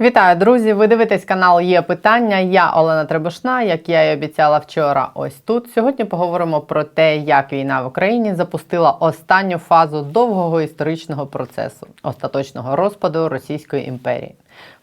Вітаю, друзі! Ви дивитесь канал Є питання. Я Олена Требушна, як я і обіцяла вчора. Ось тут. Сьогодні поговоримо про те, як війна в Україні запустила останню фазу довгого історичного процесу остаточного розпаду Російської імперії.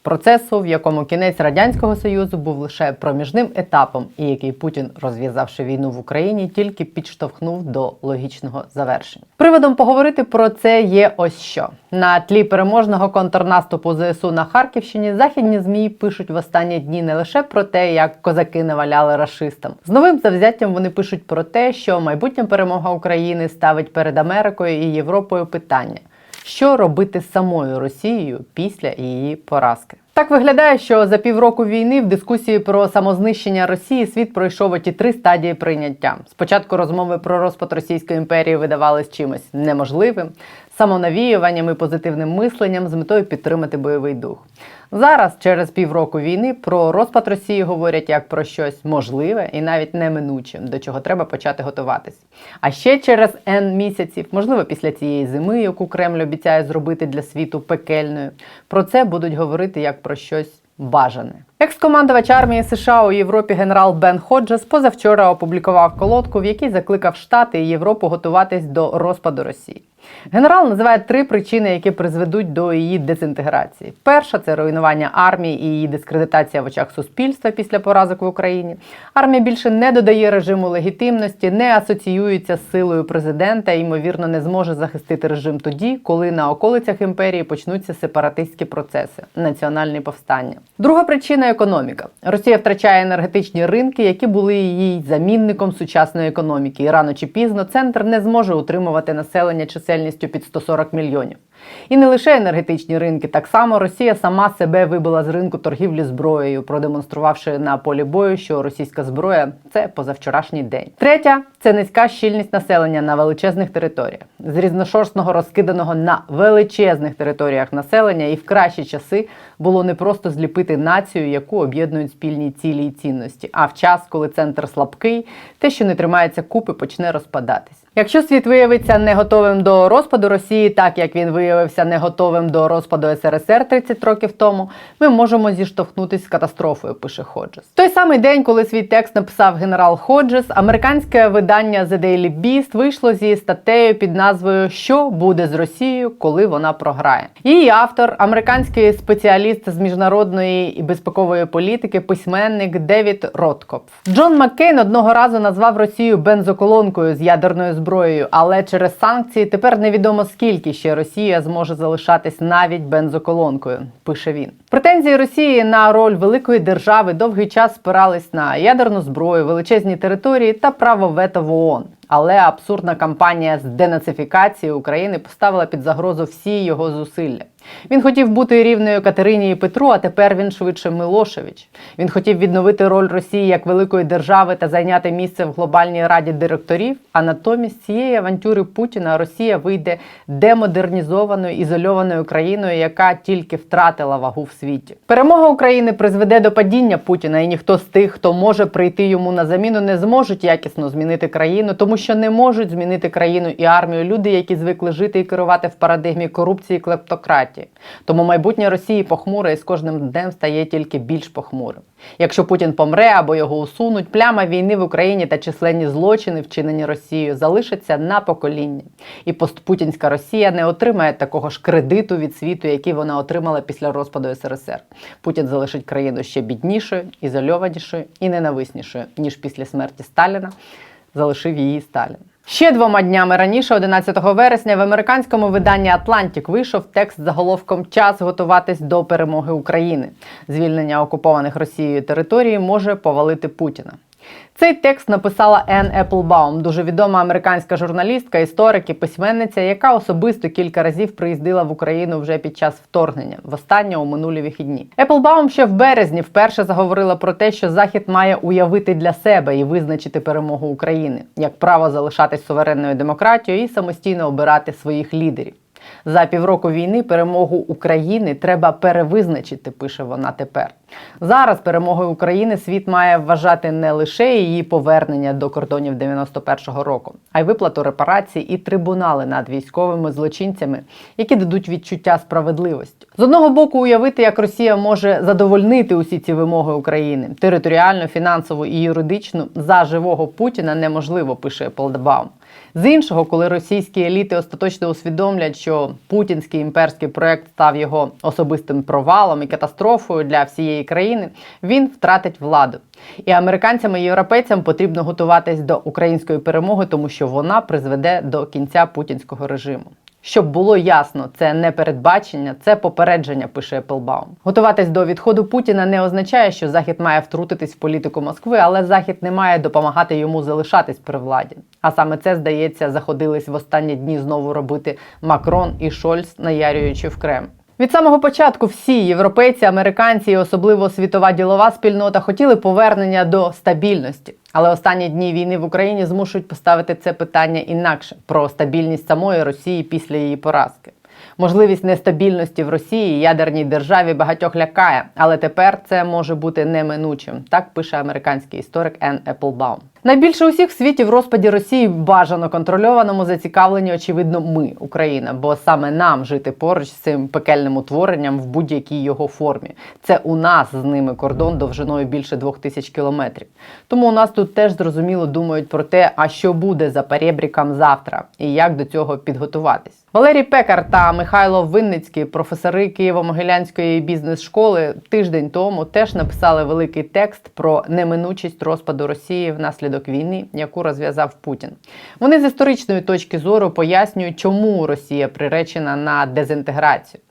Процесу, в якому кінець радянського союзу був лише проміжним етапом, і який Путін, розв'язавши війну в Україні, тільки підштовхнув до логічного завершення. Приводом поговорити про це є ось що на тлі переможного контрнаступу ЗСУ на Харківщині. Західні змі пишуть в останні дні не лише про те, як козаки наваляли рашистам. З новим завзяттям вони пишуть про те, що майбутня перемога України ставить перед Америкою і Європою питання. Що робити з самою Росією після її поразки? Так виглядає, що за півроку війни в дискусії про самознищення Росії світ пройшов оті три стадії прийняття. Спочатку розмови про розпад Російської імперії видавались чимось неможливим, самонавіюванням і позитивним мисленням з метою підтримати бойовий дух. Зараз, через півроку війни, про розпад Росії говорять як про щось можливе і навіть неминуче, до чого треба почати готуватись. А ще через N місяців, можливо, після цієї зими, яку Кремль обіцяє зробити для світу пекельною, про це будуть говорити як про щось бажане. Екс-командувач армії США у Європі генерал Бен Ходжес позавчора опублікував колодку, в якій закликав Штати і Європу готуватись до розпаду Росії. Генерал називає три причини, які призведуть до її дезінтеграції. Перша це руйнування армії і її дискредитація в очах суспільства після поразок в Україні. Армія більше не додає режиму легітимності, не асоціюється з силою президента і, ймовірно, не зможе захистити режим тоді, коли на околицях імперії почнуться сепаратистські процеси, національні повстання. Друга причина економіка. Росія втрачає енергетичні ринки, які були її замінником сучасної економіки. І рано чи пізно центр не зможе утримувати населення чисельністю під 140 мільйонів. І не лише енергетичні ринки, так само Росія сама себе вибила з ринку торгівлі зброєю, продемонструвавши на полі бою, що російська зброя це позавчорашній день. Третя це низька щільність населення на величезних територіях, з різношорстного розкиданого на величезних територіях населення, і в кращі часи було не просто зліпити націю, яку об'єднують спільні цілі і цінності, а в час, коли центр слабкий, те, що не тримається купи, почне розпадатись. Якщо світ виявиться не готовим до розпаду Росії, так як він виявився не готовим до розпаду СРСР 30 років тому, ми можемо зіштовхнутися з катастрофою, пише Ходжес. Той самий день, коли свій текст написав генерал Ходжес, американське видання The Daily Beast вийшло зі статтею під назвою Що буде з Росією, коли вона програє. Її автор, американський спеціаліст з міжнародної і безпекової політики, письменник Девід Роткоп. Джон Маккейн одного разу назвав Росію бензоколонкою з ядерною зброєю, але через санкції тепер невідомо скільки ще Росія зможе залишатись навіть бензоколонкою. Пише він. Претензії Росії на роль великої держави довгий час спирались на ядерну зброю, величезні території та право вето в ООН. Але абсурдна кампанія з денацифікації України поставила під загрозу всі його зусилля. Він хотів бути рівною Катерині і Петру, а тепер він швидше Милошевич. Він хотів відновити роль Росії як великої держави та зайняти місце в глобальній раді директорів. А натомість цієї авантюри Путіна Росія вийде демодернізованою ізольованою країною, яка тільки втратила вагу в світі. Перемога України призведе до падіння Путіна, і ніхто з тих, хто може прийти йому на заміну, не зможуть якісно змінити країну, тому що не можуть змінити країну і армію люди, які звикли жити і керувати в парадигмі корупції і клептократії. Тому майбутнє Росії похмуре і з кожним днем стає тільки більш похмурим. Якщо Путін помре або його усунуть, пляма війни в Україні та численні злочини, вчинені Росією, залишаться на покоління. І постпутінська Росія не отримає такого ж кредиту від світу, який вона отримала після розпаду СРСР. Путін залишить країну ще біднішою, ізольованішою і ненависнішою ніж після смерті Сталіна залишив її Сталін. Ще двома днями раніше, 11 вересня, в американському виданні Атлантік вийшов текст з заголовком Час готуватись до перемоги України. Звільнення окупованих Росією території може повалити Путіна. Цей текст написала Енн Еплбаум, дуже відома американська журналістка, історик і письменниця, яка особисто кілька разів приїздила в Україну вже під час вторгнення, востаннє у минулі вихідні. Еплбаум ще в березні вперше заговорила про те, що Захід має уявити для себе і визначити перемогу України як право залишатись суверенною демократією і самостійно обирати своїх лідерів. За півроку війни перемогу України треба перевизначити, пише вона тепер. Зараз перемогою України світ має вважати не лише її повернення до кордонів 91-го року, а й виплату репарацій і трибунали над військовими злочинцями, які дадуть відчуття справедливості. З одного боку, уявити, як Росія може задовольнити усі ці вимоги України територіально, фінансово і юридично за живого Путіна неможливо, пише Полдбаум. З іншого, коли російські еліти остаточно усвідомлять, що путінський імперський проект став його особистим провалом і катастрофою для всієї країни, він втратить владу. І американцям і європейцям потрібно готуватись до української перемоги, тому що вона призведе до кінця путінського режиму. Щоб було ясно, це не передбачення, це попередження, пише Еплбаум. Готуватись до відходу Путіна не означає, що Захід має втрутитись в політику Москви, але Захід не має допомагати йому залишатись при владі. А саме це здається, заходились в останні дні знову робити Макрон і Шольц, наярюючи в Кремль. Від самого початку всі європейці, американці і особливо світова ділова спільнота хотіли повернення до стабільності. Але останні дні війни в Україні змушують поставити це питання інакше про стабільність самої Росії після її поразки. Можливість нестабільності в Росії ядерній державі багатьох лякає, але тепер це може бути неминучим. Так пише американський історик Ен Еплбаум. Найбільше усіх в світі в розпаді Росії бажано контрольованому зацікавлені, очевидно, ми, Україна, бо саме нам жити поруч з цим пекельним утворенням в будь-якій його формі. Це у нас з ними кордон довжиною більше двох тисяч кілометрів. Тому у нас тут теж зрозуміло думають про те, а що буде за перебріком завтра і як до цього підготуватись. Валерій Пекар та Михайло Винницький, професори Києво-Могилянської бізнес-школи, тиждень тому теж написали великий текст про неминучість розпаду Росії внаслідок війни, яку розв'язав Путін. Вони з історичної точки зору пояснюють, чому Росія приречена на дезінтеграцію.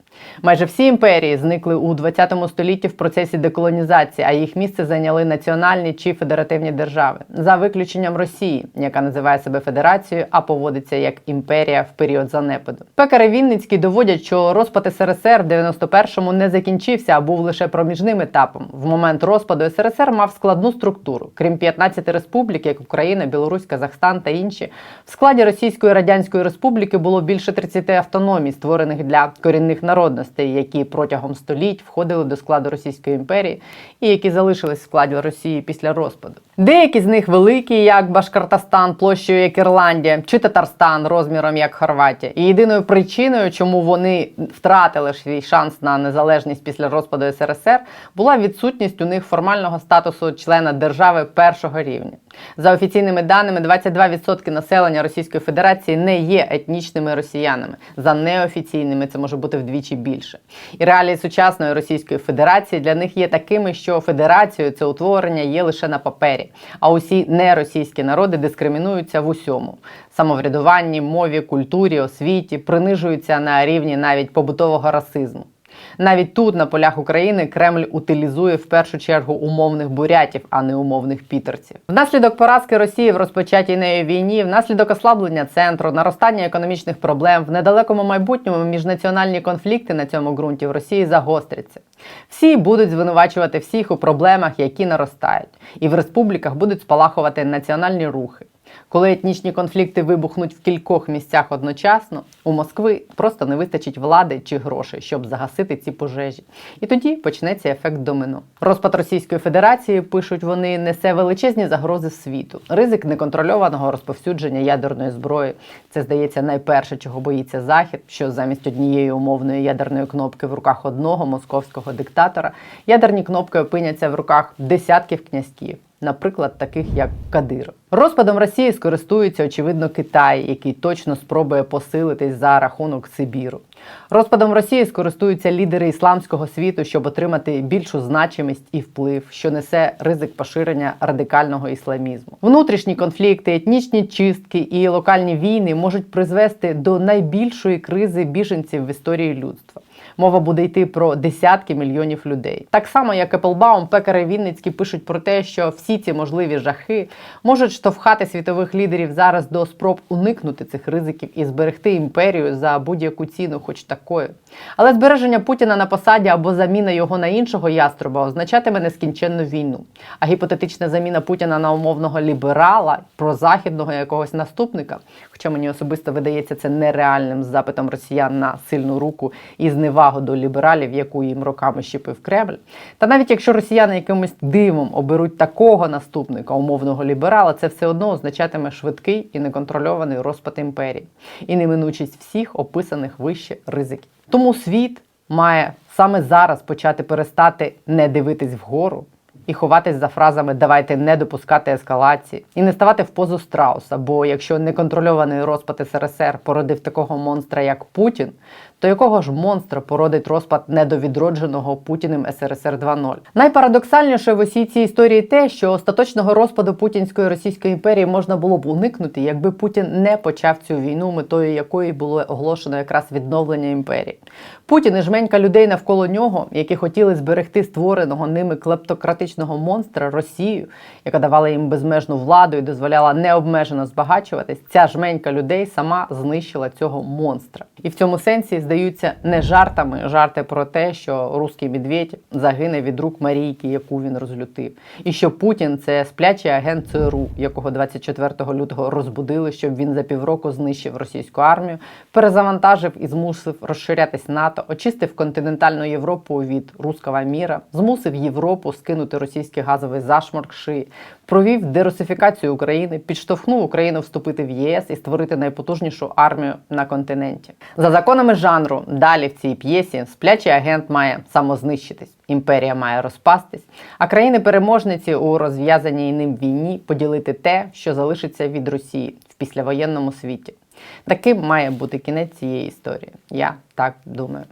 Майже всі імперії зникли у 20 столітті в процесі деколонізації, а їх місце зайняли національні чи федеративні держави, за виключенням Росії, яка називає себе федерацією, а поводиться як імперія в період занепаду. Пекари Вінницький доводять, що розпад СРСР в 91-му не закінчився, а був лише проміжним етапом. В момент розпаду СРСР мав складну структуру, крім 15 республік, як Україна, Білорусь, Казахстан та інші. В складі Російської Радянської Республіки було більше 30 автономій, створених для корінних народів народностей, які протягом століть входили до складу Російської імперії і які залишились в складі Росії після розпаду. Деякі з них великі, як Башкортостан, площею як Ірландія, чи Татарстан розміром як Хорватія. І єдиною причиною, чому вони втратили свій шанс на незалежність після розпаду СРСР, була відсутність у них формального статусу члена держави першого рівня. За офіційними даними, 22% населення Російської Федерації не є етнічними росіянами. За неофіційними це може бути вдвічі більше. І реалії сучасної Російської Федерації для них є такими, що федерацією це утворення є лише на папері. А усі неросійські народи дискримінуються в усьому самоврядуванні, мові, культурі, освіті, принижуються на рівні навіть побутового расизму. Навіть тут, на полях України, Кремль утилізує в першу чергу умовних бурятів, а не умовних пітерців. Внаслідок поразки Росії в розпочатій нею війні, внаслідок ослаблення центру, наростання економічних проблем в недалекому майбутньому міжнаціональні конфлікти на цьому ґрунті в Росії загостряться. Всі будуть звинувачувати всіх у проблемах, які наростають, і в республіках будуть спалахувати національні рухи. Коли етнічні конфлікти вибухнуть в кількох місцях одночасно, у Москви просто не вистачить влади чи грошей, щоб загасити ці пожежі. І тоді почнеться ефект домино. Розпад Російської Федерації пишуть вони несе величезні загрози світу, ризик неконтрольованого розповсюдження ядерної зброї. Це здається найперше, чого боїться Захід, що замість однієї умовної ядерної кнопки в руках одного московського диктатора ядерні кнопки опиняться в руках десятків князьків наприклад, таких як Кадиров. Розпадом Росії скористується очевидно Китай, який точно спробує посилитись за рахунок Сибіру. Розпадом Росії скористуються лідери ісламського світу, щоб отримати більшу значимість і вплив, що несе ризик поширення радикального ісламізму. Внутрішні конфлікти, етнічні чистки і локальні війни можуть призвести до найбільшої кризи біженців в історії людства. Мова буде йти про десятки мільйонів людей. Так само, як Еплбаум, пекари Вінницькі пишуть про те, що всі ці можливі жахи можуть штовхати світових лідерів зараз до спроб уникнути цих ризиків і зберегти імперію за будь-яку ціну, хоч такою. Але збереження Путіна на посаді або заміна його на іншого яструба означатиме нескінченну війну. А гіпотетична заміна Путіна на умовного ліберала, прозахідного якогось наступника, хоча мені особисто видається це нереальним запитом росіян на сильну руку і зневагу до лібералів, яку їм роками щепив Кремль. Та навіть якщо росіяни якимось дивом оберуть такого наступника, умовного ліберала, це все одно означатиме швидкий і неконтрольований розпад імперії і неминучість всіх описаних вище ризиків. Тому світ має саме зараз почати перестати не дивитись вгору і ховатись за фразами Давайте не допускати ескалації і не ставати в позу страуса. Бо якщо неконтрольований розпад СРСР породив такого монстра, як Путін, то якого ж монстра породить розпад недовідродженого Путіним СРСР 2.0? Найпарадоксальніше в усій цій історії те, що остаточного розпаду Путінської Російської імперії можна було б уникнути, якби Путін не почав цю війну, метою якої було оголошено якраз відновлення імперії. Путін і жменька людей навколо нього, які хотіли зберегти створеного ними клептократичного монстра Росію, яка давала їм безмежну владу і дозволяла необмежено збагачуватись, ця жменька людей сама знищила цього монстра. І в цьому сенсі здаються не жартами жарти про те, що руський медведь загине від рук Марійки, яку він розлютив, і що Путін це сплячий агент ЦРУ, якого 24 лютого розбудили, щоб він за півроку знищив російську армію, перезавантажив і змусив розширятись НАТО, очистив континентальну Європу від руского міра, змусив Європу скинути російський газовий зашморк шиї, провів дерусифікацію України, підштовхнув Україну вступити в ЄС і створити найпотужнішу армію на континенті. За законами жанру, далі в цій п'єсі сплячий агент має самознищитись, імперія має розпастись, а країни-переможниці у розв'язаній ним війні поділити те, що залишиться від Росії в післявоєнному світі. Таким має бути кінець цієї історії. Я так думаю.